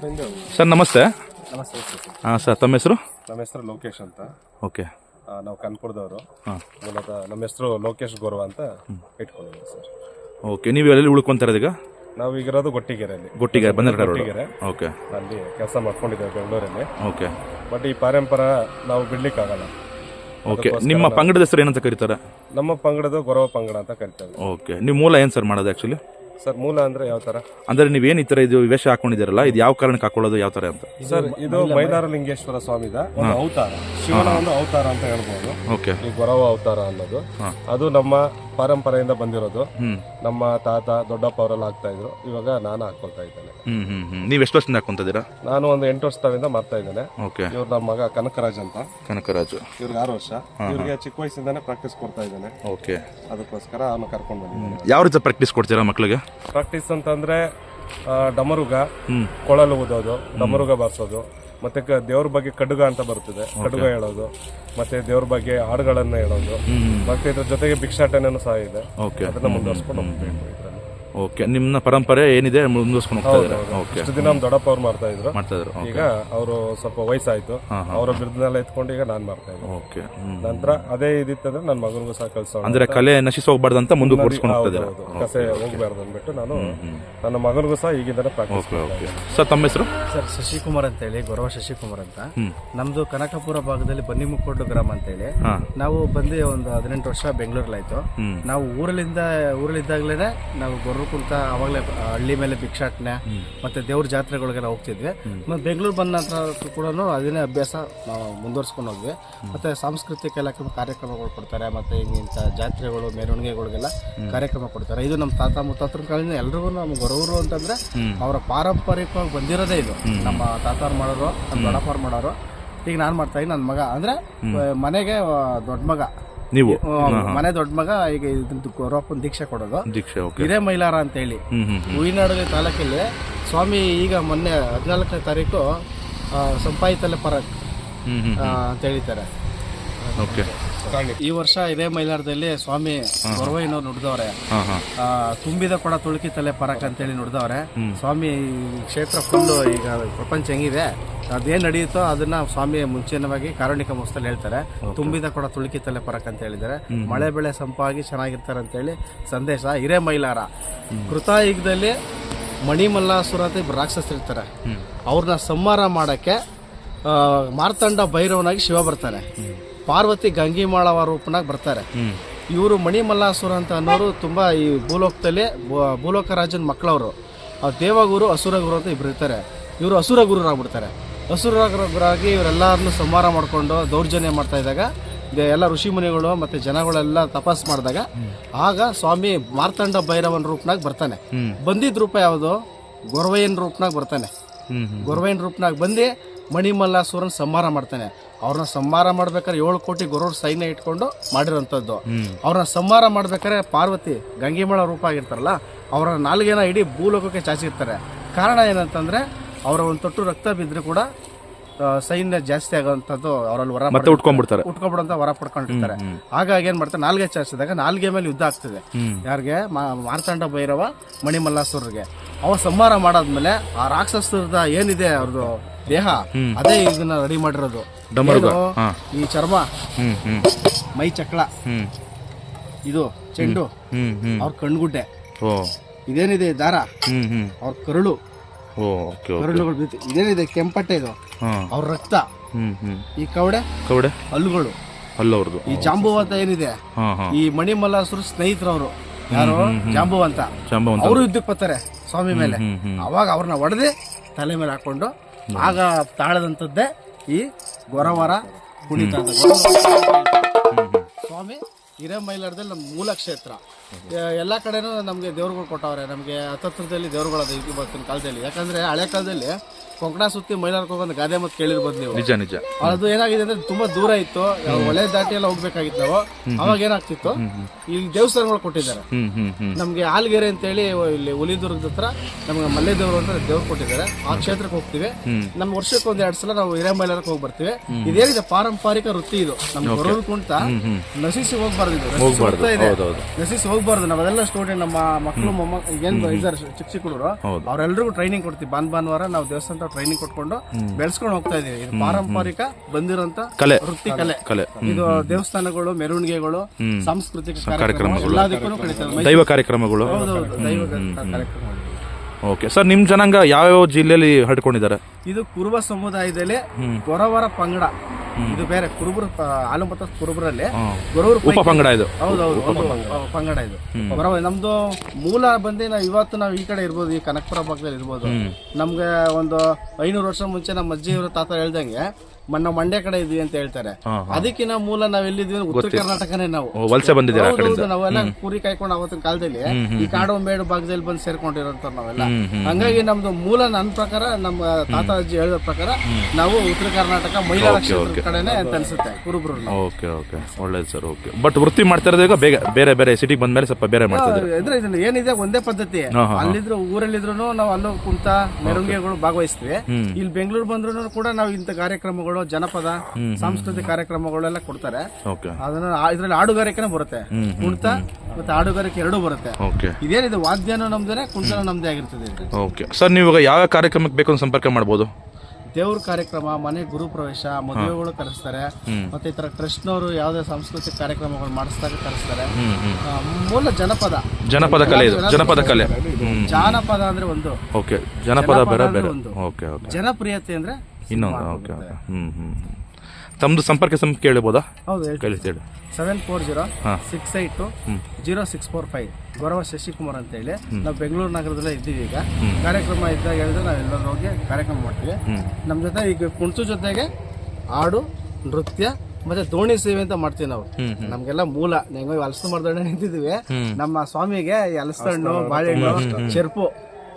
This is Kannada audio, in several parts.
ಸರ್ ನಮಸ್ತೆ. ನಮಸ್ತೆ ಸರ್. ಹಾಂ ಸರ್ ತಮ್ಮ ಹೆಸರು? ನಮ್ಮ ಹೆಸರು ಲೋಕೇಶ್ ಅಂತ. ಓಕೆ. ಆ, ನಾವು ಕನ್ಪುರದವರು. ಹಾಂ. ಮೂಲತಃ ನಮ್ಮ ಹೆಸರು ಲೋಕೇಶ್ ಗೌರವ ಅಂತ ಇಟ್ಕೊಂಡಿದ್ದೀವಿ ಸರ್. ಓಕೆ ನೀವು ಎಲ್ಲಿ ಉಳ್ಕೊಂತಾರೆ ಈಗ ನಾವು ಈಗಿರೋದು ಗೊಟ್ಟಿಗೆರೆಯಲ್ಲಿ. ಗೊಟ್ಟಿಗೆ ಗೊಟ್ಟಿಗೆರೆ. ಓಕೆ. ಅಲ್ಲಿ ಕೆಲಸ ಮಾಡ್ಕೊಂಡಿದ್ದೇವೆ ಬೆಂಗಳೂರಲ್ಲಿ. ಓಕೆ. ಬಟ್ ಈ ಪರಂಪರ ನಾವು ಬಿಡ್ಲಿಕ್ಕಾಗಲ್ಲ. ಓಕೆ ನಿಮ್ಮ ಪಂಗಡದ ಹೆಸರು ಏನಂತ ಕರೀತಾರೆ? ನಮ್ಮ ಪಂಗಡದ ಗೌರವ ಪಂಗಡ ಅಂತ ಕರಿತಾರೆ ಓಕೆ ನೀವು ಮೂಲ ಏನು ಸರ್ ಮಾಡೋದು ಆ್ಯಕ್ಚುಲಿ ಸರ್ ಮೂಲ ಅಂದ್ರೆ ಯಾವ ತರ? ಅಂದರೆ ನೀವೇನು ಈ ಥರ ಇದು ವೇಷ ಹಾಕೊಂಡಿದ್ದೀರಲ್ಲ ಇದು ಯಾವ ಕಾರಣಕ್ಕೆ ಹಾಕೊಳ್ಳೋದು ಯಾವ ಥರ ಅಂತ? ಸರ್ ಇದು ಮೈಲಾರಲಿಂಗೇಶ್ವರ ಸ್ವಾಮಿದ ಒಂದು ಅವತಾರ. ಶಿವನ ಒಂದು ಅವತಾರ ಅಂತ ಹೇಳ್ಬೋದು. ಓಕೆ. ಈ ಗೊರವ ಅವತಾರ ಅನ್ನೋದು. ಅದು ನಮ್ಮ ಪರಂಪರೆಯಿಂದ ಬಂದಿರೋದು. ನಮ್ಮ ತಾತ ದೊಡ್ಡಪ್ಪ ಅವರೆಲ್ಲ ಹಾಕ್ತಾ ಇದ್ರು. ಇವಾಗ ನಾನು ಹಾಕೊಳ್ತಾ ಇದ್ದೇನೆ. ಹ್ಞೂ ನೀವು ಎಷ್ಟು ವರ್ಷದಿಂದ ಹಾಕೊಂತಿದ್ದೀರಾ ನಾನು ಒಂದು ಎಂಟು ವರ್ಷದಿಂದ ಮಾಡ್ತಾ ಇದ್ದೇನೆ. ಓಕೆ. ಇವ್ರು ನಮ್ಮ ಮಗ ಕನಕರಾಜ್ ಅಂತ. ಕನಕರಾಜು. ಇವ್ರಿಗೆ ಆರು ವರ್ಷ. ಇವ್ರಿಗೆ ಚಿಕ್ಕ ವಯಸ್ಸಿಂದಾನೆ ಪ್ರಾಕ್ಟೀಸ್ ಕೊಡ್ತಾ ಇದ್ದೇನೆ. ಓಕೆ. ಅದಕ್ಕೋಸ್ಕರ ಅವನು ಕರ್ಕೊಂಡು ಬಂದಿದ್ದೀನಿ. ಯಾವ ರೀತಿ ಪ್ರಾಕ್ಟೀಸ್ ಕೊಡ್ತೀರಾ ಮಕ್ಕಳಿಗೆ ಪ್ರಾಕ್ಟೀಸ್ ಅಂತಂದ್ರೆ ಆ, ಡಮರುಗ ಕೊಳಲು ಊದೋದು ಡಮರುಗ ಬಾರಿಸೋದು. ಮತ್ತೆ ಕ- ದೇವ್ರ ಬಗ್ಗೆ ಕಡುಗ ಅಂತ ಬರ್ತದೆ. ಕಡುಗ ಹೇಳೋದು. ಮತ್ತೆ ದೇವ್ರ ಬಗ್ಗೆ ಹಾಡುಗಳನ್ನ ಹೇಳೋದು. ಮತ್ತೆ ಇದ್ರ ಜೊತೆಗೆ ಭಿಕ್ಷಾಟನೆನೂ ಸಹ ಇದೆ. ಓಕೆ ಅದನ್ನ ಮುಂದುವರ್ಸ್ಕೊಂಡು ಹೋಗ್ಬೇಕು. ಓಕೆ ನಿಮ್ಮ ಪರಂಪರೆ ಏನಿದೆ ಮುಂದುವರ್ಸ್ಕೊಂಡು ಹೋಗ್ತಾ ಇದ್ದೀರಾ? ಓಕೆ ಇಷ್ಟು ದಿನ ನಮ್ಮ ದೊಡ್ಡಪ್ಪ ಅವ್ರು ಮಾಡ್ತಾ ಇದ್ರು. ಮಾಡ್ತಾ ಇದ್ರು. ಈಗ ಅವರು ಸ್ವಲ್ಪ ವಯಸ್ಸಾಯ್ತು. ಅವರ ಬಿರುದನ್ನೆಲ್ಲ ಎತ್ಕೊಂಡು ಈಗ ನಾನು ಮಾಡ್ತಾ ಇದ್ದೀನಿ. ಓಕೆ ನಂತರ ಅದೇ ಇದಿತ್ತಂದ್ರೆ ನನ್ನ ಮಗನಿಗೂ ಸಹ ಕಳ್ಸೋಣ ಅಂದ್ರೆ ಕಲೆ ನಶಿಸಿ ಹೋಗ್ಬಾರ್ದು ಅಂತ ಮುಂದೆ ಕೊಡಿಸ್ಕೊಂಡು ಹೋಗ್ತಾ ಇದ್ದೀರಾ? ಕಸೆ ಹೋಗ್ಬಾರ್ದು ಅಂದ್ಬಿಟ್ಟು ನಾನು ನನ್ನ ಮಗನಿಗೂ ಸಹ ಈಗಿಂದ ಪ್ರಾಕ್ಟೀಸ್ ಓಕೆ ಸರ್ ತಮ್ಮ ಹೆಸರು? ಸರ್ ಶಶಿಕುಮಾರ್ ಅಂತ ಹೇಳಿ ಗೌರವ ಶಶಿಕುಮಾರ್ ಅಂತ. ನಮ್ದು ಕನಕಪುರ ಭಾಗದಲ್ಲಿ ಬನ್ನಿಮುಕ್ಕೋಡು ಗ್ರಾಮ ಅಂತ ಹೇಳಿ ನಾವು ಬಂದು ಒಂದು ಹದಿನೆಂಟು ವರ್ಷ ಬೆಂಗಳೂರಲ್ಲಿ ಆಯ್ತು ನಾವು ಊರಲ್ಲಿಂದ ಊರಲ್ಲಿದ್ದಾಗಲೇ ನಾವು ಗೊರ್ರು ಕುಂತ ಅವಾಗಲೇ ಹಳ್ಳಿ ಮೇಲೆ ಭಿಕ್ಷಾಟನೆ ಮತ್ತು ದೇವ್ರ ಜಾತ್ರೆಗಳಿಗೆಲ್ಲ ಹೋಗ್ತಿದ್ವಿ. ಮತ್ತು ಬೆಂಗಳೂರು ಬಂದ ನಂತರ ಕೂಡ ಅದನ್ನೇ ಅಭ್ಯಾಸ ನಾವು ಮುಂದುವರ್ಸ್ಕೊಂಡು ಹೋದ್ವಿ. ಮತ್ತು ಸಾಂಸ್ಕೃತಿಕ ಇಲಾಖೆ ಕಾರ್ಯಕ್ರಮಗಳು ಕೊಡ್ತಾರೆ ಮತ್ತು ಇಂಥ ಜಾತ್ರೆಗಳು ಮೆರವಣಿಗೆಗಳಿಗೆಲ್ಲ ಕಾರ್ಯಕ್ರಮ ಕೊಡ್ತಾರೆ. ಇದು ನಮ್ಮ ತಾತ ಮುತ್ತಾತರ ಕಾಲದಿಂದ ಎಲ್ರಿಗೂ ನಮ್ಗೆ ಗೌರವರು ಅಂತಂದರೆ ಅವರ ಪಾರಂಪರಿಕವಾಗಿ ಬಂದಿರೋದೇ ಇದು. ನಮ್ಮ ತಾತಾರು ಮಾಡೋರು ನಮ್ಮ ದೊಡ್ಡಪ್ಪರು ಮಾಡೋರು. ಈಗ ನಾನು ಮಾಡ್ತಾ ಇದ್ದೀನಿ ನನ್ನ ಮಗ. ಅಂದರೆ ಮನೆಗೆ ದೊಡ್ಡ ಮಗ. ನೀವು? ಮನೆ ದೊಡ್ಡ ಮಗ ಈಗ ಇದ್ರದ್ದು ರೋಪನ್ ದೀಕ್ಷೆ ಕೊಡೋದು. ದೀಕ್ಷೆ ಓಕೆ ಹಿರೇ ಮೈಲಾರ ಅಂತ ಹೇಳಿ ಹೂವಿನಡಗಲಿ ತಾಲೂಕಲ್ಲಿ ಸ್ವಾಮಿ ಈಗ ಮೊನ್ನೆ ಹದಿನಾಲ್ಕನೇ ತಾರೀಕು ಸಂಪಾಯಿತಲೆ ಪರಕ್ ಅಂತ ಹೇಳಿದ್ದಾರೆ. ಓಕೆ. ಈ ವರ್ಷ ಇದೇ ಮೈಲಾರದಲ್ಲಿ ಸ್ವಾಮಿ ಗೊರವಯ್ಯನವ್ರು ನುಡಿದವ್ರೆ. ತುಂಬಿದ ಕೊಡ ತುಳುಕಿ ತಲೆ ಪರಕ್ ಅಂತೇಳಿ ನುಡಿದವ್ರೆ. ಸ್ವಾಮಿ ಕ್ಷೇತ್ರ ಫುಲ್ ಈಗ ಪ್ರಪಂಚ ಹೆಂಗಿದೆ ಅದೇನ್ ನಡೆಯುತ್ತೋ ಅದನ್ನ ಸ್ವಾಮಿ ಮುಂಚಿನವಾಗಿ ಕಾರುಣಿಕ ಮುಸ್ತಲ್ಲಿ ಹೇಳ್ತಾರೆ. ತುಂಬಿದ ಕೊಡ ತುಳುಕಿ ತಲೆ ಪರಕ್ ಅಂತ ಹೇಳಿದ್ದಾರೆ. ಮಳೆ ಬೆಳೆ ಸಂಪಾಗಿ ಚೆನ್ನಾಗಿರ್ತಾರೆ ಅಂತ ಹೇಳಿ ಸಂದೇಶ ಹಿರೇ ಮೈಲಾರ. ಕೃತಾಯುಗದಲ್ಲಿ ಮಣಿಮಲ್ಲಾಸುರ ಅಂತ ಇಬ್ರು ರಾಕ್ಷಸರಿರ್ತಾರೆ ಅವ್ರನ್ನ ಸಂಹಾರ ಮಾಡಕ್ಕೆ ಮಾರ್ತಾಂಡ ಮಾರ್ತಂಡ ಭೈರವನಾಗಿ ಶಿವ ಬರ್ತಾನೆ ಪಾರ್ವತಿ ಗಂಗಿಮಾಳವ ರೂಪನಾಗಿ ಬರ್ತಾರೆ. ಇವರು ಮಣಿಮಲ್ಲಾಸುರ ಅಂತ ಅನ್ನೋರು ತುಂಬ ಈ ಭೂಲೋಕದಲ್ಲಿ ಭೂಲೋಕ ರಾಜನ ಮಕ್ಕಳವರು ಆ ದೇವಗುರು ಅಸುರಗುರು ಅಂತ ಇಬ್ಬರು ಇರ್ತಾರೆ. ಇವರು ಅಸುರ ಗುರುರಾಗ್ಬಿಡ್ತಾರೆ ಅಸುರ ಗುರಾಗಿ ಇವರೆಲ್ಲರನ್ನು ಸಂಹಾರ ಮಾಡಿಕೊಂಡು ದೌರ್ಜನ್ಯ ಮಾಡ್ತಾ ಇದ್ದಾಗ ಇದೆ ಎಲ್ಲ ಋಷಿ ಮುನಿಗಳು ಮತ್ತೆ ಜನಗಳೆಲ್ಲ ತಪಾಸ್ ಮಾಡಿದಾಗ ಆಗ ಸ್ವಾಮಿ ಮಾರ್ತಂಡ ಭೈರವನ ರೂಪನಾಗ ಬರ್ತಾನೆ. ಬಂದಿದ್ದ ರೂಪ ಯಾವುದು? ಗೊರವಯ್ಯನ ರೂಪನಾಗ ಬರ್ತಾನೆ. ಗೊರವಯ್ಯನ ರೂಪನಾಗ ಬಂದು ಮಣಿಮಲ್ಲಾಸುರನ ಸಂಹಾರ ಮಾಡ್ತಾನೆ. ಅವ್ರನ್ನ ಸಂಹಾರ ಮಾಡ್ಬೇಕಾದ್ರೆ ಏಳು ಕೋಟಿ ಗೊರವ್ರ ಸೈನ್ಯ ಇಟ್ಕೊಂಡು ಮಾಡಿರೋಂಥದ್ದು. ಅವ್ರನ್ನ ಸಂಹಾರ ಮಾಡ್ಬೇಕಾದ್ರೆ ಪಾರ್ವತಿ ಗಂಗಿಮಳ ರೂಪ ಆಗಿರ್ತಾರಲ್ಲ ಅವರ ನಾಲ್ಗೆನ ಇಡೀ ಭೂಲೋಕಕ್ಕೆ ಚಾಚಿರ್ತಾರೆ. ಕಾರಣ ಏನಂತಂದ್ರೆ ಅವರ ಒಂದು ತೊಟ್ಟು ರಕ್ತ ಬಿದ್ದರೂ ಕೂಡ ಸೈನ್ಯ ಜಾಸ್ತಿ ಆಗೋವಂಥದ್ದು ಅವರಲ್ಲಿ ವರ ಮತ್ತೆ ಉಟ್ಕೊಂಡ್ಬಿಡ್ತಾರೆ. ಉಟ್ಕೊಂಡ್ಬಿಡಂತ ವರ ಪಡ್ಕೊಂಡಿರ್ತಾರೆ. ಹಾಗಾಗಿ ಏನ್ ಮಾಡ್ತಾರೆ ನಾಲ್ಗೆ ಚಾಚಿಸಿದಾಗ ನಾಲ್ಗೆ ಮೇಲೆ ಯುದ್ಧ ಆಗ್ತದೆ. ಯಾರಿಗೆ? ಮಾರ್ತಾಂಡ ಭೈರವ ಮಣಿಮಲ್ಲಾಸುರರಿಗೆ ಅವ ಸಂಹಾರ ಮಾಡಾದ್ಮೇಲೆ ಆ ರಾಕ್ಷಸರದ ಏನಿದೆ ಅವ್ರದ್ದು ದೇಹ ಅದೇ ಇದನ್ನ ರೆಡಿ ಮಾಡಿರೋದು. ಈ ಚರ್ಮ ಮೈ ಚಕ್ಳ ಹ್ಮ್. ಇದು ಚೆಂಡು ಅವ್ರ ಕಣ್ಗುಡ್ಡೆ. ಇದೇನಿದೆ? ದಾರ. ಅವ್ರ ಕರುಳು. ಕರುಳುಗಳು ಇದೇನಿದೆ? ಕೆಂಪಟ್ಟೆ ಇದು. ಅವ್ರ ರಕ್ತ. ಈ ಕವಡೆ? ಕವಡೆ? ಹಲ್ಲುಗಳು. ಹಲ್ಲವ್ರದ್ದು. ಈ ಜಾಂಬುವಂತ ಏನಿದೆ? ಈ ಮಣಿಮಲ್ಲಾಸರು ಸ್ನೇಹಿತರವರು. ಯಾರು? ಜಾಂಬುವಂತ. ಜಾಂಬವಂತ. ಅವರು ಯುದ್ಧಕ್ಕೆ ಬರ್ತಾರೆ ಸ್ವಾಮಿ ಮೇಲೆ. ಅವಾಗ ಅವ್ರನ್ನ ಒಡೆದೇ ತಲೆ ಮೇಲೆ ಹಾಕೊಂಡು ಆಗ ತಾಳದಂಥದ್ದೇ ಈ ಗೊರವರ ಕುಣಿತ. ಸ್ವಾಮಿ ಹಿರೇಮೈಲಾರದಲ್ಲಿ ನಮ್ಮ ಮೂಲ ಕ್ಷೇತ್ರ ಎಲ್ಲಾ ಕಡೆನೂ ನಮಗೆ ದೇವ್ರುಗಳು ಕೊಟ್ಟವ್ರೆ. ನಮಗೆ ಹತ್ತತ್ರದಲ್ಲಿ ದೇವ್ರುಗಳದ ಇವತ್ತಿನ ಕಾಲದಲ್ಲಿ. ಯಾಕಂದ್ರೆ ಹಳೆ ಕಾಲದಲ್ಲಿ ಕೊಂಕಣ ಸುತ್ತಿ ಮೈಲಾರಕ್ಕೆ ಹೋಗೋದು ಗಾದೆ ಮತ್ತು ಕೇಳಿರ್ಬೋದು ನೀವು. ನಿಜ ನಿಜ. ಅದು ಏನಾಗಿದೆ ಅಂದ್ರೆ ತುಂಬಾ ದೂರ ಇತ್ತು. ಒಳ್ಳೆ ದಾಟಿ ಎಲ್ಲ ಹೋಗ್ಬೇಕಾಗಿತ್ತು ನಾವು. ಅವಾಗ ಏನಾಗ್ತಿತ್ತು? ಇಲ್ಲಿ ದೇವಸ್ಥಾನಗಳು ಕೊಟ್ಟಿದ್ದಾರೆ. ನಮಗೆ ಆಲ್ಗೆರೆ ಅಂತೇಳಿ ಇಲ್ಲಿ ಹುಲಿದುರ್ಗದ ಹತ್ರ ನಮ್ಗೆ ಮಲ್ಲೆ ದೇವರು ಅಂತ ದೇವ್ರು ಕೊಟ್ಟಿದ್ದಾರೆ. ಆ ಕ್ಷೇತ್ರಕ್ಕೆ ಹೋಗ್ತೀವಿ. ನಮ್ಮ ವರ್ಷಕ್ಕೆ ಒಂದ್ ಎರಡ್ ಸಲ ನಾವು ಹಿರೇಮೈಲಾರಕ್ಕೆ ಹೋಗಿ ಬರ್ತೀವಿ. ಇದೇನಿದೆ ಪಾರಂಪರಿಕ ವೃತ್ತಿ ಇದು. ನಮ್ಗೆ ಬರೋದು ಕುಂತ ನಶಿಸಿ ಹೋಗ್ಬಾರ್ದು. ನಶಿಸಿ ಹೋಗ್ಬಾರ್ದು. ನಾವೆಲ್ಲ ಸ್ಟೂಡೆಂಟ್ ನಮ್ಮ ಮಕ್ಕಳು ಮೊಮ್ಮ ಏನ್ ಇದಾರೆ ಚಿಕ್ಕ ಚಿಕ್ಕ ಹುಡುಗರು ಹೌದು. ಅವರೆಲ್ಲರಿಗೂ ಟ್ರೈನಿಂಗ್ ಕೊಡ್ತೀವಿ. ಬಾನ್ ಭಾನುವಾರ ನಾವು ದೇವಸ್ಥಾನ ಟ್ರೈನಿಂಗ್ ಕೊಟ್ಕೊಂಡು ಬೆಳೆಸ್ಕೊಂಡು ಹೋಗ್ತಾ ಇದೀವಿ. ಇದು ಪಾರಂಪರಿಕ ಬಂದಿರೋಂತ ಕಲೆ. ವೃತ್ತಿ ಕಲೆ. ಕಲೆ. ಇದು ದೇವಸ್ಥಾನಗಳು ಮೆರವಣಿಗೆಗಳು ಸಾಂಸ್ಕೃತಿಕ ಕಾರ್ಯಕ್ರಮ ಕಾರ್ಯಕ್ರಮಗಳು. ಎಲ್ಲದಕ್ಕೂ ಕಳೀತದೆ ದೈವ ಕಾರ್ಯಕ್ರಮಗಳು. ಹೌದೌದು ದೈವ ಕಾರ್ಯಕ್ರಮ ಓಕೆ ಸರ್ ನಿಮ್ಮ ಜನಾಂಗ ಯಾವ್ಯಾವ ಜಿಲ್ಲೆಯಲ್ಲಿ ಹರಡ್ಕೊಂಡಿದ್ದಾರೆ? ಇದು ಕುರುಬ ಸಮುದಾಯದಲ್ಲಿ ಗೊರವರ ಪಂಗಡ. ಇದು ಬೇರೆ ಕುರುಬರು ಆಲಂಬತ್ತ ಕುರುಬರಲ್ಲಿ ಗೊರವರು ಉಪ ಪಂಗಡ ಇದು. ಹೌದೌದು ಪಂಗಡ. ಇದು. ನಮ್ದು ಮೂಲ ಬಂದು ನಾವು ಇವತ್ತು ನಾವು ಈ ಕಡೆ ಇರ್ಬೋದು ಈ ಕನಕಪುರ ಭಾಗದಲ್ಲಿ ಇರ್ಬೋದು. ನಮ್ಗೆ ಒಂದು ಐನೂರು ವರ್ಷ ಮುಂಚೆ ನಮ್ಮ ಅಜ್ಜಿಯವರು ತಾತ ಹೇಳ್ದಂಗೆ ನಾವು ಮಂಡ್ಯ ಕಡೆ ಇದ್ವಿ ಅಂತ ಹೇಳ್ತಾರೆ. ಅದಕ್ಕಿಂತ ಮೂಲ ನಾವ್ ಎಲ್ಲಿದ್ವಿ ಉತ್ತರ ಕರ್ನಾಟಕನೇ ನಾವು. ವಲಸೆ ಬಂದಿದ್ದೀರಾ ನಾವೆಲ್ಲ ಕುರಿ ಕಾಯ್ಕೊಂಡು ಅವತ್ತಿನ ಕಾಲದಲ್ಲಿ ಈ ಕಾಡು ಮೇಡು ಭಾಗದಲ್ಲಿ ಬಂದು ಸೇರ್ಕೊಂಡಿರೋ ನಾವೆಲ್ಲ. ಹಂಗಾಗಿ ನಮ್ದು ಮೂಲ ನನ್ನ ಪ್ರಕಾರ ನಮ್ಮ ತಾತ ಅಜ್ಜಿ ಹೇಳಿದ ಪ್ರಕಾರ ನಾವು ಉತ್ತರ ಕರ್ನಾಟಕ ಮಹಿಳಾ ಕ್ಷೇತ್ರದ ಕಡೆನೆ ಅಂತ ಅನ್ಸುತ್ತೆ ಕುರುಬ್ರು ಓಕೆ ಓಕೆ ಒಳ್ಳೇದು ಸರ್ ಓಕೆ ಬಟ್ ವೃತ್ತಿ ಮಾಡ್ತಾ ಇರೋದು ಈಗ ಬೇಗ ಬೇರೆ ಬೇರೆ ಸಿಟಿಗೆ ಬಂದ್ಮೇಲೆ ಸ್ವಲ್ಪ ಬೇರೆ ಮಾಡ್ತಾ ಇದ್ದಾರೆ? ಅಂದ್ರೆ ಇದನ್ನ ಏನಿದೆ ಒಂದೇ ಪದ್ಧತಿ. ಅಲ್ಲಿದ್ರು ಊರಲ್ಲಿದ್ರು ನಾವು ಅಲ್ಲೂ ಕುಂತ ಮೆರವಣಿಗೆಗಳು ಭಾಗವಹಿಸ್ತೀವಿ. ಇಲ್ಲಿ ಬೆಂಗಳೂರು ಬಂದ್ರು ಕೂಡ ನಾವು ಇಂಥ ಕಾರ್ಯಕ್ರಮಗಳು ಜನಪದ ಸಾಂಸ್ಕೃತಿಕ ಕಾರ್ಯಕ್ರಮಗಳೆಲ್ಲ ಕೊಡ್ತಾರೆ. ಅದನ್ನ ಇದ್ರಲ್ಲಿ ಹಾಡುಗಾರಿಕೆನೇ ಬರುತ್ತೆ. ಕುಣಿತ ಮತ್ತೆ ಹಾಡುಗಾರಿಕೆ ಎರಡೂ ಬರುತ್ತೆ. ಇದೇನಿದೆ ವಾದ್ಯನೂ ನಮ್ದೇನೆ ಕುಣಿತನೂ ನಮ್ದೇ ಆಗಿರ್ತದೆ ಇದು. ಓಕೆ. ಸರ್ ನೀವು ಇವಾಗ ಯಾವ ಕಾರ್ಯಕ್ರಮಕ್ಕೆ ಬೇಕು ಅಂತ ಸಂಪರ್ಕ ಮಾಡಬಹುದು ದೇವ್ರ ಕಾರ್ಯಕ್ರಮ ಮನೆ ಗುರು ಪ್ರವೇಶ ಮದುವೆಗಳು ಕರೆಸ್ತಾರೆ. ಮತ್ತೆ ಈ ತರ ಟ್ರಸ್ಟ್ನವರು ಯಾವುದೇ ಸಾಂಸ್ಕೃತಿಕ ಕಾರ್ಯಕ್ರಮಗಳು ಮಾಡಿಸ್ತಾರೆ ಕರೆಸ್ತಾರೆ. ಆ, ಮೂಲ ಜನಪದ. ಜನಪದ ಕಲೆ ಇದು. ಜನಪದ ಕಲೆ. ಜಾನಪದ ಅಂದ್ರೆ ಒಂದು. ಓಕೆ. ಜನಪದ ಬೇರೆ ಬೇರೆ. ಒಂದು. Okay okay. ಜನಪ್ರಿಯತೆ ಅಂದ್ರೆ ಇನ್ನೊಂದು ಓಕೆ ಓಕೆ. ಹ್ಮ್ ಹ್ಮ್ ತಮ್ಮದು ಸಂಪರ್ಕ ಸಂಖ್ಯೆ ಕೇಳ್ಬೋದಾ? ಹೌದು ಕೇಳಿ ಹೇಳಿ ಸೆವೆನ್ ಫೋರ್ ಜೀರೋ ಹಾ. Six eight zero six four five ಗೌರವ ಶಶಿಕುಮಾರ್ ಅಂತ ಹೇಳಿ ನಾವು ಬೆಂಗಳೂರು ನಗರದಲ್ಲೇ ಇದ್ದೀವಿ ಈಗ. ಕಾರ್ಯಕ್ರಮ ಇದ್ದಾಗ ಹೇಳಿದ್ರೆ ನಾವು ಎಲ್ಲರೂ ಹೋಗಿ ಕಾರ್ಯಕ್ರಮ ಮಾಡ್ತೀವಿ. ನಮ್ಮ ಜೊತೆ ಈಗ ಕುಣ್ಸು ಜೊತೆಗೆ ಹಾಡು ನೃತ್ಯ ಮತ್ತೆ ದೋಣಿ ಸೇವೆ ಅಂತ ಮಾಡ್ತೀವಿ ನಾವು. ನಮ್ಗೆಲ್ಲ ಮೂಲ. ಹೆಂಗೋ ಹಲಸು ಮಾಡ್ದಣ್ಣ ನಿಂತಿದ್ದೀವಿ. ನಮ್ಮ ಸ್ವಾಮಿಗೆ ಹಲಸು ಹಣ್ಣು ಬಾಳೆಹಣ್ಣು ಚೆರ್ಪು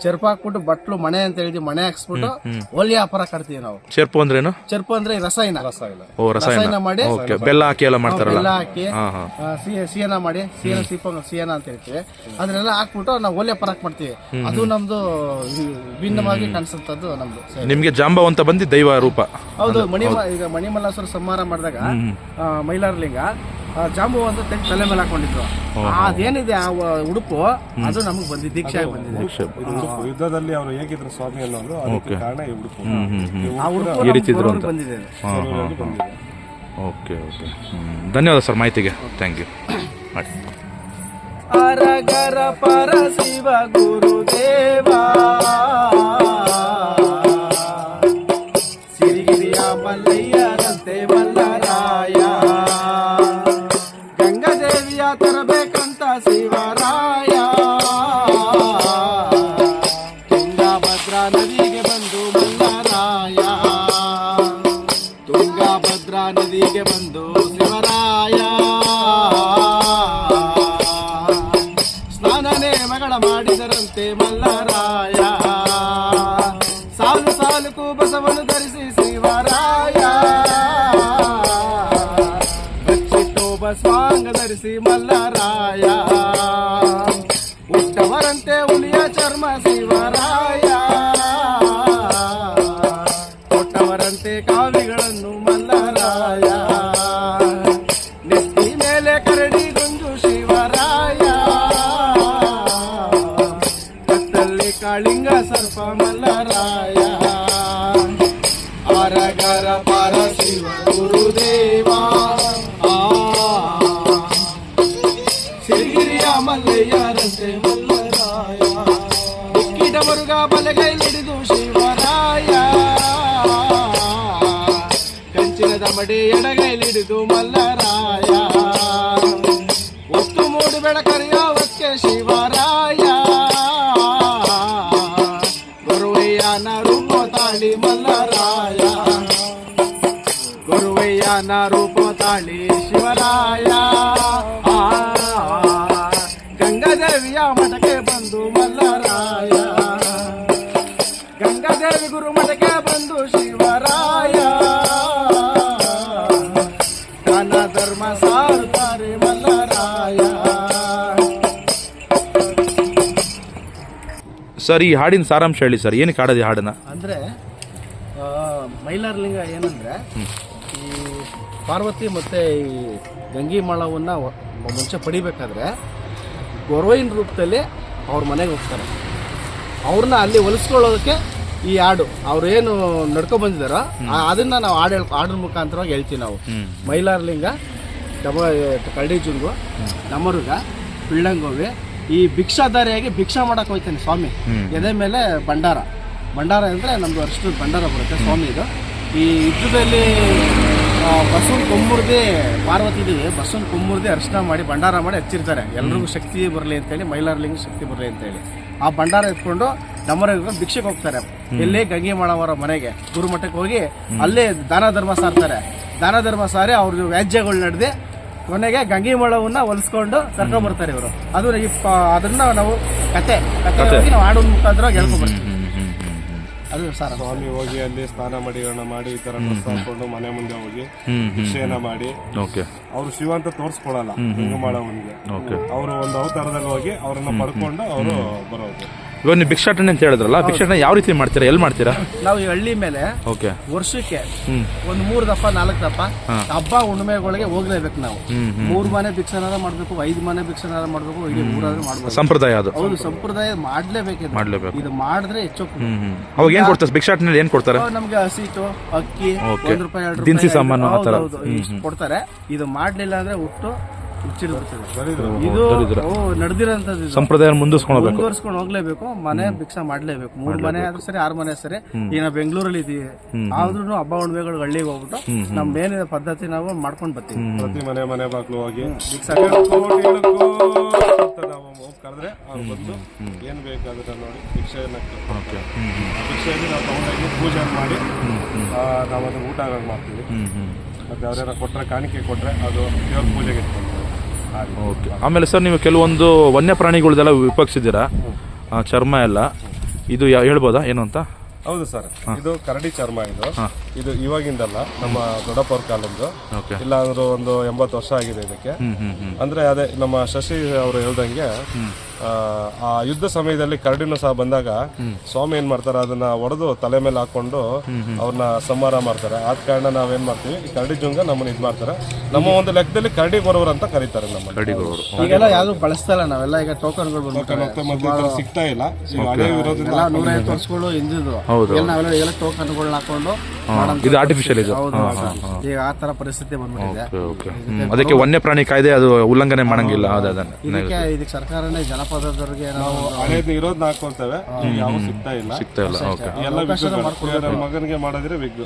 ಚೆರ್ಪು ಹಾಕ್ಬಿಟ್ಟು ಬಟ್ಲು ಮಣೆ ಅಂತ ಹೇಳಿದ್ವಿ ಮಣೆ ಹಾಕ್ಸ್ಬಿಟ್ಟು ಒಲಿ ವ್ಯಾಪಾರ ಕಟ್ತೀವಿ ನಾವು. ಚೆರ್ಪು ಅಂದ್ರೇನು? ಚೆರ್ಪು ಅಂದ್ರೆ ರಸ ರಸಾಯನ. ಓ ರಸಾಯನ. ರಸಾಯನ ಮಾಡಿ ಓಕೆ ಬೆಲ್ಲ ಹಾಕಿ ಎಲ್ಲ ಮಾಡ್ತಾರಲ್ಲ? ಬೆಲ್ಲ ಹಾಕಿ ಹಾ ಹಾ. ಆ, ಸಿಹಿ ಸಿಹಿನ ಮಾಡಿ ಸಿಹಿನ ಸಿಪ್ಪ ಸಿಹಿನ ಅಂತ ಹೇಳ್ತೀವಿ. ಅದನ್ನೆಲ್ಲ ಹಾಕ್ಬಿಟ್ಟು ನಾವು ಒಲೆ ಪರಕ್ ಮಾಡ್ತೀವಿ. ಅದು ನಮ್ದು ವಿ- ಭಿನ್ನವಾಗಿ ಕಾಣಿಸುತ್ತದ್ದು ನಮ್ದು. ನಿಮ್ಗೆ ನಿಮ್ಗೆ ಜಾಂಬವಂತ ಬಂದಿ ದೈವ ರೂಪ. ಹೌದು ಮಣಿ ಈಗ ಮಣಿಮಲ್ಲಾಸರ ಸಂಹಾರ ಮಾಡಿದಾಗ ಮೈಲಾರಲಿಂಗ ಜಾಂಬು ಅಂತ ತೆಗ್ದು ತಲೆ ಮೇಲೆ ಹಾಕೊಂಡಿದ್ರು. ಅದೇನಿದೆ ಆ ವ- ಉಡುಪು ಅದು ನಮಗೆ ಬಂದಿದೆ ದೀಕ್ಷೆ ಬಂದಿದೆ. ಯುದ್ಧದಲ್ಲಿ ಅವರು ಹೇಗಿದ್ರು ಸ್ವಾಮಿ ಅನ್ನೋದು ಅದಕ್ಕೆ ಕಾರಣ ಈ ಉಡುಪು. ಆ. ಬಂದಿದೆ ಓಕೆ ಓಕೆ. ಧನ್ಯವಾದ ಸರ್ ಮಾಹಿತಿಗೆ. ಥ್ಯಾಂಕ್ ಯು ಮಾಡಿ ಅರಗರ ಪರ ಶಿವ ಗುರುದೇವ. ಸಿರಿಗಿರಿಯ ಮಲ್ಲಯ್ಯರಂತೆ ಮಲ್ಲರಾಯ. ತರಬೇಕಂತ ಶಿವರಾಯ ಬಸ್ವಾಂಗ ಧರಿಸಿ ಮಲ್ಲರಾಯ ಹುಟ್ಟವರಂತೆ ಹುಲಿಯ ಚರ್ಮ ಶಿವರಾಯ ಕೊಟ್ಟವರಂತೆ ಕಾವಿಗಳನ್ನು ಮಲ್ಲರಾಯ ನೆತ್ತಿ ಮೇಲೆ ಕರಡಿ ಗುಂಜು ಶಿವರಾಯ ಕತ್ತಲ್ಲಿ ಕಾಳಿಂಗ ಸರ್ಪ ಮಲ್ಲರಾಯ ಅರಗರ ಪರ ಶಿವ ಗುರುದೇವ ಸಿರಿಗಿರಿಯ ಮಲ್ಲಯ್ಯರಂತೆ ಮಲ್ಲರಾಯ. ಕಿಟ ಮುರುಗ ಬಲಗೈ ಬಲಗೈಲಿಡಿದು ಶಿವರಾಯ. ಕಂಚಿನ ದಮಡಿ ಎಡಗೈಲಿಡಿದು ಮಲ್ಲರಾಯ. ಒತ್ತು ಮೂಡು ಬೆಳಕರಿಯೋವಕ್ಕೆ ಶಿವರಾಯ. ರೂಪ ತಾಳಿ ಮಲ್ಲರಾಯ. ಗುರುವಯ್ಯನ ರೂಪ ತಾಳಿ ಶಿವರಾಯ. ಆ, ಗಂಗಾದೇವಿಯ ಮಠಕ್ಕೆ ಬಂದು ಮಲ್ಲರಾಯ. ಗಂಗಾದೇವಿ ಗುರು ಮಠಕ್ಕೆ ಬಂದು ಶಿವರಾಯ. ದಾನ ಧರ್ಮ ಸಾರುತ್ತಾರೆ ಮಲ್ಲರಾಯ. ಸರ್ ಈ ಹಾಡಿನ ಸಾರಾಂಶ ಹೇಳಿ ಸರ್. ಏನಕ್ಕೆ ಹಾಡೋದು ಈ ಹಾಡನ್ನ? ಅಂದರೆ ಮೈಲಾರಲಿಂಗ ಏನಂದರೆ ಈ ಪಾರ್ವತಿ ಮತ್ತು ಈ ಗಂಗಿ ಮಾಳವನ್ನ ಮುಂಚೆ ಪಡಿಬೇಕಾದ್ರೆ ಗೊರವೈನ ರೂಪದಲ್ಲಿ ಅವ್ರ ಮನೆಗೆ ಹೋಗ್ತಾರೆ. ಅವ್ರನ್ನ ಅಲ್ಲಿ ಹೊಲಿಸ್ಕೊಳ್ಳೋದಕ್ಕೆ ಈ ಹಾಡು ಅವ್ರು ಏನು ನಡ್ಕೊ ಬಂದಿದಾರೋ ಆ- ಅದನ್ನ ನಾವು ಹಾಡು ಹೇಳ್ ಹಾಡಿನ ಮುಖಾಂತರವಾಗಿ ಹೇಳ್ತೀವಿ ನಾವು. ಮೈಲಾರ್ಲಿಂಗ ಡಬ ಕಳ್ಡಿಜುಂಗು ನಮ್ಮರುಗ ಪಿಳ್ಳಂಗೋವಿ ಈ ಭಿಕ್ಷಾಧಾರಿಯಾಗಿ ಭಿಕ್ಷಾ ಮಾಡಕ್ಕೆ ಹೋಗ್ತಾನೆ ಸ್ವಾಮಿ. ಎದೆ ಮೇಲೆ ಭಂಡಾರ. ಭಂಡಾರ ಅಂದರೆ ನಮ್ದು ಅಷ್ಟು ಭಂಡಾರ ಬರುತ್ತೆ ಸ್ವಾಮಿ ಇದು. ಈ ಯುದ್ಧದಲ್ಲಿ ಬಸವನ್ ಕೊಮ್ಮುರ್ದಿ ಪಾರ್ವತಿ ದೇವಿ ಬಸವನ್ ಕೊಮ್ಮುರ್ದಿ ಅರ್ಶನ ಮಾಡಿ ಭಂಡಾರ ಮಾಡಿ ಹಚ್ಚಿರ್ತಾರೆ. ಎಲ್ರಿಗೂ ಶಕ್ತಿ ಬರಲಿ ಅಂತೇಳಿ ಮೈಲಾರಲಿಂಗ ಶಕ್ತಿ ಬರಲಿ ಅಂತೇಳಿ. ಆ ಭಂಡಾರ ಎತ್ಕೊಂಡು ನಮ್ಮರಿಗೆ ಭಿಕ್ಷೆಗೆ ಹೋಗ್ತಾರೆ. ಎಲ್ಲೇ ಗಂಗೆ ಮಾಡವರ ಮನೆಗೆ ಗುರುಮಠಕ್ಕೆ ಹೋಗಿ ಅಲ್ಲೇ ದಾನ ಧರ್ಮ ಸಾರ್ತಾರೆ. ದಾನ ಧರ್ಮ ಸಾರಿ ಅವ್ರದ್ದು ವ್ಯಾಜ್ಯಗಳು ನಡೆದು ಕೊನೆಗೆ ಗಂಗೆ ಮಾಡವನ್ನ ಹೊಲಿಸ್ಕೊಂಡು ಕರ್ಕೊಂಡ್ಬರ್ತಾರೆ ಇವರು. ಅದು ಅದನ್ನ ನಾವು ಕತೆ ಕತೆ ನಾವು ಆಡೋ ಮುಖಾಂತರ ಹೇಳ್ಕೊಂಡ್ ಬರ್ತೀವಿ ಅದು ಸರ್ ಸ್ವಾಮಿ ಹೋಗಿ ಅಲ್ಲಿ ಸ್ನಾನ ಮಡಿಗಳನ್ನ ಮಾಡಿ ಈ ತರ ಡ್ರೆಸ್ ಹಾಕೊಂಡು ಮನೆ ಮುಂದೆ ಹೋಗಿ ಭಿಕ್ಷೆಯನ್ನ ಮಾಡಿ. ಓಕೆ. ಅವರು ಶಿವ ಅಂತ ತೋರಿಸ್ಕೊಳಲ್ಲ ಹಿಂಗಮಾಳವನಿಗೆ ಓಕೆ. ಅವರು ಒಂದು ಅವತಾರದಲ್ಲಿ ಹೋಗಿ ಅವ್ರನ್ನ ಪಡ್ಕೊಂಡು ಅವರು ಬರೋದು. ಇವಾಗ ನೀವು ಭಿಕ್ಷಾಟನೆ ಅಂತ ಹೇಳಿದ್ರಲ್ಲ ಭಿಕ್ಷಾಟನೆ ಯಾವ ರೀತಿ ಮಾಡ್ತೀರಾ ಎಲ್ಲಿ ಮಾಡ್ತೀರಾ? ನಾವು ಈ ಹಳ್ಳಿ ಮೇಲೆ ಓಕೆ. ವರ್ಷಕ್ಕೆ ಹ್ಮ್. ಒಂದು ಮೂರು ದಪ್ಪ ನಾಲ್ಕು ದಪ್ಪ ಹಬ್ಬ ಹುಣ್ಣಿಮೆಗಳಿಗೆ ಹೋಗ್ಲೇಬೇಕು ನಾವು. ಮೂರು ಮನೆ ಭಿಕ್ಷನಾರ ಮಾಡ್ಬೇಕು ಐದು ಮನೆ ಭಿಕ್ಷನಾರ ಮಾಡ್ಬೇಕು ಇಡೀ ಮೂರಾದ್ರೂ ಮಾಡ್ಬೇಕು ಸಂಪ್ರದಾಯ ಅದು. ಹೌದು ಸಂಪ್ರದಾಯ ಮಾಡ್ಲೇಬೇಕು ಮಾಡ್ಲೇಬೇಕು. ಇದು ಮಾಡಿದ್ರೆ ಹೆಚ್ಚು ಹ್ಮ್ ಹ್ಮ್. ಅವಾಗ ಏನ್ ಕೊಡ್ತಾರೆ ಭಿಕ್ಷಾಟನೆ ಏನ್ ಕೊಡ್ತಾರೆ? ನಮ್ಗೆ ಹಸಿಟ್ಟು ಅಕ್ಕಿ Okay. ಒಂದ್ ರೂಪಾಯಿ ಎರಡು ದಿನಸಿ ಸಾಮಾನು ಆ ಥರ. ಕೊಡ್ತಾರೆ. ಇದು ಮಾಡ್ಲಿಲ್ಲ ಅಂದ್ರೆ ಹುಟ್ಟು ಇದು ಓ ನಡೆದಿರೋಂಥದ್ದು ಇದು. ಸಂಪ್ರದಾಯ ಮುಂದುವರ್ಸ್ಕೊಳ್ಬೇಕು ಮುಂದುವರ್ಸ್ಕೊಂಡು ಹೋಗ್ಲೇಬೇಕು ಮನೆ ಭಿಕ್ಷಾ ಮಾಡ್ಲೇಬೇಕು. ಮೂರ್ ಮನೆ ಆದ್ರೂ ಸರಿ ಆರು ಮನೆ ಸರಿ. ಈಗ ನಾವು ಬೆಂಗಳೂರಲ್ಲಿ ಇದೀವಿ. ಆದ್ರೂ ಹಬ್ಬ ಹುಣ್ಣಿಮೆಗಳು ಹಳ್ಳಿಗೆ ಹೋಗ್ಬಿಟ್ಟು ನಮ್ ಏನಿದೆ ಪದ್ಧತಿ ನಾವು ಮಾಡ್ಕೊಂಡ್ ಬರ್ತೀವಿ. ಪ್ರತಿ ಮನೆ ಮನೆ ಬಾಗ್ಲು ಹೋಗಿ ಭಿಕ್ಷೆ ಇಳ್ಕೋ ಅಂತ ನಾವು ಹೋಗಿ ಕರೆದ್ರೆ ಅವ್ರು ಬಂದು ಏನ್ ಬೇಕಾದ್ರೆ ನೋಡಿ ಭಿಕ್ಷೆಯನ್ನ ಕರ್ಕೊಳ್ಳೋಕೆ ಭಿಕ್ಷೆಯಲ್ಲಿ ನಾವು ತಗೊಂಡೋಗಿ ಪೂಜೆ ಮಾಡಿ ಆ, ನಾವು ಅದನ್ನ ಊಟಗಳು ಮಾಡ್ತೀವಿ. ಮತ್ತೆ ಅವ್ರೇನ ಕೊಟ್ರೆ ಕಾಣಿಕೆ ಕೊಟ್ರೆ ಅದು ದೇವ್ರ ಪೂಜೆಗೆ ಹಾಗೆ ಓಕೆ. ಆಮೇಲೆ ಸರ್ ನೀವು ಕೆಲವೊಂದು ವನ್ಯ ಪ್ರಾಣಿಗಳದೆಲ್ಲ ವಿಪಕ್ಷಿದ್ದೀರಾ ಚರ್ಮ ಎಲ್ಲ. ಇದು ಯಾ- ಹೇಳ್ಬೋದಾ? ಏನು ಅಂತ? ಹೌದು ಸರ್. ಇದು ಕರಡಿ ಚರ್ಮ ಇದು. ಇದು ಇವಾಗಿಂದಲ್ಲ ನಮ್ಮ ದೊಡ್ಡಪ್ಪವ್ರ ಕಾಲದ್ದು. ಓಕೆ. ಇಲ್ಲ ಅಂದ್ರೆ ಒಂದು ಎಂಬತ್ತು ವರ್ಷ ಆಗಿದೆ ಇದಕ್ಕೆ. ಅಂದ್ರೆ ಅದೇ ನಮ್ಮ ಶಶಿ ಅವರು ಹೇಳ್ದಂಗೆ ಆ, ಆ ಯುದ್ಧ ಸಮಯದಲ್ಲಿ ಕರಡಿನೂ ಸಹ ಬಂದಾಗ ಸ್ವಾಮಿ ಏನ್ ಮಾಡ್ತಾರೆ? ಅದನ್ನ ಒಡೆದು ತಲೆ ಮೇಲೆ ಹಾಕೊಂಡು ಅವ್ರನ್ನ ಸಂಹಾರ ಮಾಡ್ತಾರೆ. ಆದ ಕಾರಣ ನಾವೇನ್ ಮಾಡ್ತೀವಿ? ಈ ಕರಡಿ ಜುಂಗ ನಮ್ಮನ್ನ ಇದ್ ಮಾಡ್ತಾರೆ. ನಮ್ಮ ಒಂದು ಲೆಕ್ಕದಲ್ಲಿ ಕರಡಿ ಬರೋರು ಅಂತ ಕರೀತಾರೆ ನಮ್ಮ ಈಗೆಲ್ಲ ಯಾವ್ದು ಬಳಸ್ತಾ ಇಲ್ಲ ನಾವೆಲ್ಲ. ಈಗ ಟೋಕನ್ಗಳು ಸಿಗ್ತಾ ಇಲ್ಲ. ಈಗ ಅದೇ ಇರೋದ್ರಿಂದ ನೂರೈವತ್ತು ವರ್ಷಗಳು ಹಿಂದಿದ್ರು ಹೌದು. ಎಲ್ಲ ನಾವೆಲ್ಲ ಎಲ್ಲ ಟೋಕನ್ಗಳನ್ನ ಹಾಕೊಂಡು ಇದು ಆರ್ಟಿಫಿಷಿಯಲ್ ಇದು. ಈಗ ಆ ತರ ಪರಿಸ್ಥಿತಿ ಬಂದ್ಬಿಟ್ಟಿದೆ. ಅದಕ್ಕೆ ವನ್ಯ ಪ್ರಾಣಿ ಕಾಯ್ದೆ ಅದು ಉಲ್ಲಂಘನೆ ಮಾಡಂಗಿಲ್ಲ. ಅದೇ ಅದನ್ನ ಇದಕ್ಕೆ ಇದಕ್ಕೆ ಸರ್ಕಾರನೇ ಜನಪದದವ್ರಿಗೆ ನಾವು ಹಳೇದು ಇರೋದ್ ಹಾಕೊಂತೇವೆ ಈಗ ಯಾವ ಸಿಗ್ತಾ ಇಲ್ಲ. ಸಿಗ್ತಾ ಇಲ್ಲ ಓಕೆ. ಎಲ್ಲ ಮಗನಿಗೆ ಮಾಡಿದ್ರೆ ವಿಗ್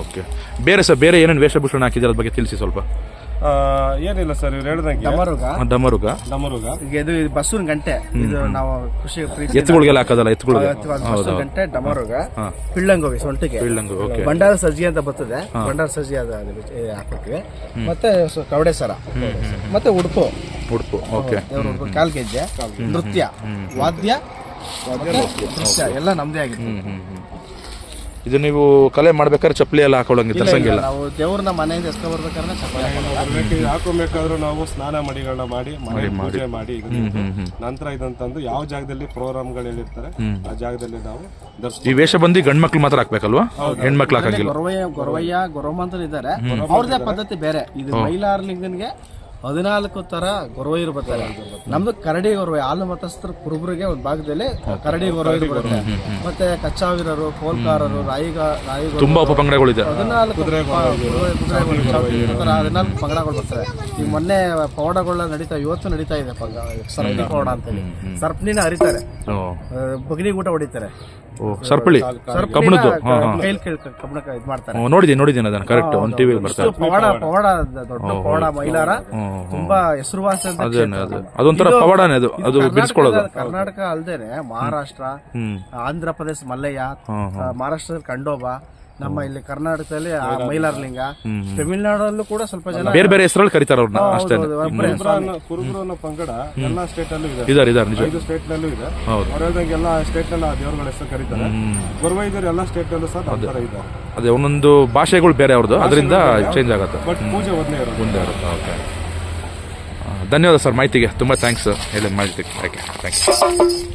ಓಕೆ. ಬೇರೆ ಸರ್ ಬೇರೆ ಏನೇನು ವೇಷಭೂಷಣ ಹಾಕಿದ್ರೆ ಅದ್ರ ಬಗ್ಗೆ ತಿಳಿಸಿ ಸ್ವಲ್ಪ. ಆ, ಏನಿಲ್ಲ ಸರ್ ಇವ್ರು ಹೇಳ್ದಂಗೆ. ಡಮರುಗ ಡಮರುಗ ಡಮರುಗ ಈಗ ಇದು ಇದು ಬಸವನ ಗಂಟೆ. ಇದು ನಾವು ಖುಷಿ ಪ್ರೀತಿ ಎತ್ತುಗಳಿಗೆಲ್ಲ ಹಾಕೋದಲ್ಲ ಎತ್ತುಗಳಿಗೆ ಬಸ್ಸೂನ್ ಗಂಟೆ ಡಮರುಗ ಪಿಳ್ಳಂಗೋವಿ ಸೊಂಟಿಗೆ. ಪಿಳ್ಳಂಗು ಓಕೆ. ಬಂಡಾರ ಸಜ್ಜಿ ಅಂತ ಬರ್ತದೆ. ಬಂಡಾರ ಸಜ್ಜಿ ಅದು ಹಾಕೋತೀವಿ ಮತ್ತೆ ಕವಡೆ ಸರ. ಮತ್ತೆ ಉಡುಪು. ಉಡುಪು ಓಕೆ ದೇವ್ರ ಉಡುಪು ಗೆಜ್ಜೆ ನೃತ್ಯ ವಾದ್ಯ ಮತ್ತೆ ದೃಶ್ಯ ಎಲ್ಲ ನಮ್ದೇ ಆಗಿತ್ತು. ಇದು ನೀವು ಕಲೆ ಮಾಡ್ಬೇಕಾದ್ರೆ ಚಪ್ಪಲಿ ಎಲ್ಲ ಹಾಕೊಳ್ಳಂಗೆ ತರ್ಸಂಗಿಲ್ಲ ನಾವು ದೇವ್ರನ್ನ ಮನೆಯಿಂದ ಎಸ್ಕ ಬರ್ಬೇಕಾದ್ರೆ ಚಪ್ಪಲಿ. ಹಾಕೋಬೇಕಾದ್ರೂ ನಾವು ಸ್ನಾನ ಮಡಿಗಳನ್ನ ಮಾಡಿ ಮನೆ ಪೂಜೆ ಮಾಡಿ. ನಂತರ ಇದಂತಂದು ಯಾವ ಜಾಗದಲ್ಲಿ ಪ್ರೋಗ್ರಾಮ್ಗಳು ಹೇಳಿರ್ತಾರೆ ಆ ಜಾಗದಲ್ಲಿ ನಾವು ದರ್ಶನ ಈ ವೇಷ ಬಂದು ಗಂಡ್ ಮಕ್ಳು ಮಾತ್ರ ಹಾಕ್ಬೇಕಲ್ವಾ? ಹೆಣ್ಮಕ್ಳು ಹಾಕಂಗಿಲ್ಲ. ಗೊರವಯ್ಯ ಗೊರವಯ್ಯ ಗೊರವಂತರ ಇದ್ದಾರೆ. ಅವ್ರದೇ ಪದ್ಧತಿ ಬೇರೆ. ಇದು ಮೈಲಾರ್ಲಿಂಗನ್ಗೆ ಹದಿನಾಲ್ಕು ತರ ಗೊರವ ಬರ್ತಾರೆ ನಮ್ದು ಕರಡಿ ಗೊರವ ಹಾಲು ಮತಸ್ಥರ ಕುರುಬರಿಗೆ ಒಂದು ಭಾಗದಲ್ಲಿ ಕರಡಿ ಗೊರವ ಬರುತ್ತೆ ಮತ್ತೆ ಕಚ್ಚಾವಿರರು ಕೋಲ್ಕಾರರು ರಾಯಿಗ ರಾಯಿ ತುಂಬಾ ಉಪಪಂಗಡಗಳಿದೆ. ಹದಿನಾಲ್ಕು ಕುದುರೆ ಹದಿನಾಲ್ಕು ಪಂಗಡಗಳು ಬರ್ತವೆ. ಈ ಮೊನ್ನೆ ಪೌಡಗಳ ನಡೀತಾ ಇವತ್ತು ನಡೀತಾ ಇದೆ ಪಂಗ ಸರ್ಪಿ ಪೌಡ ಅಂತೇಳಿ. ಸರ್ಪನಿನ ಹರಿತಾರೆ. ಬಗ್ನಿ ಬಗಲಿ ಊಟ ಹೊಡಿತಾರೆ. ಓ ಸರ್ಪಳಿ. ಕಬ್ಬಣದ್ದು ಇದು ಮಾಡ್ತಾರೆ. ಓ, ನೋಡಿದ್ದೀನಿ ನೋಡಿದ್ದೀನಿ ಅದನ್ನ ಕರೆಕ್ಟ್ ಒಂದು ಟಿವಿ ಬರ್ತಾರೆ ಪವಾಡ ಪವಾಡ ದೊಡ್ಡ ಪವಾಡ ಮೈಲಾರ. ತುಂಬಾ ಹೆಸರುವಾಸಿ ಅಂತ ಅದೇನೆ ಅದು. ಅದೊಂಥರ ಪವಾಡನೇ ಅದು. ಅದು ಬಿಡಿಸ್ಕೊಳ್ಳೋದು. ಕರ್ನಾಟಕ ಅಲ್ದೇನೆ ಮಹಾರಾಷ್ಟ್ರ ಹ್ಮ್. ಆಂಧ್ರ ಪ್ರದೇಶ ಮಲ್ಲಯ್ಯ ಹ್ಮ್, ಆ, ಮಹಾರಾಷ್ಟ್ರದಲ್ಲಿ ಕಂಡೋಬ ನಮ್ಮ ಇಲ್ಲಿ ಕರ್ನಾಟಕದಲ್ಲಿ ಆ ಮೈಲಾರಲಿಂಗ. ತಮಿಳ್ನಾಡಲ್ಲೂ ಕೂಡ ಸ್ವಲ್ಪ ಜನ ಬೇರೆ ಬೇರೆ ಹೆಸರಲ್ಲಿ ಕರೀತಾರ ಅವ್ರನ್ನ ಅಷ್ಟೇ ಹೌದು, ಒಬ್ರೇ ಕುರುಬರ ಅನ್ನೋ- ಕುರುಬರು ಅನ್ನೋ ಪಂಗಡ ಎಲ್ಲಾ ಸ್ಟೇಟ್ ಅಲ್ಲೂ ಇದೆ. ಇದಾರೆ ಇದಾರೆ ನಿಜ. ಐದು ಸ್ಟೇಟ್ ನಲ್ಲೂ ಇದೆ. ಹೌದು. ಅವ್ರು ಹೇಳ್ದಂಗೆ ಎಲ್ಲಾ ಸ್ಟೇಟ್ನಲ್ಲಿ ಆ ದೇವರುಗಳ ಹೆಸರು ಕರೀತಾರೆ. ಗುರುವೈದ್ಯರು ಎಲ್ಲಾ ಸ್ಟೇಟ್ ನಲ್ಲೂ ಸಹ ನಮ್ಮ ತರ ಇದ್ದಾರೆ ಅದೇ ಒಂದೊಂದು ಭಾಷೆಗಳು ಬೇರೆ ಅವ್ರದ್ದು. ಅದರಿಂದ ಚೇಂಜ್ ಆಗುತ್ತೆ. ಬಟ್ ಪೂಜೆ ಒಂದೇ ಇರೋದು. ಒಂದೇ ಇರುತ್ತೆ ಓಕೆ ಧನ್ಯವಾದ ಸರ್ ಮಾಹಿತಿಗೆ. ತುಂಬ ಥ್ಯಾಂಕ್ಸ್ ಹೇಳಿ ಮಾಹಿತಿಗೆ ಓಕೆ ಥ್ಯಾಂಕ್ಸ್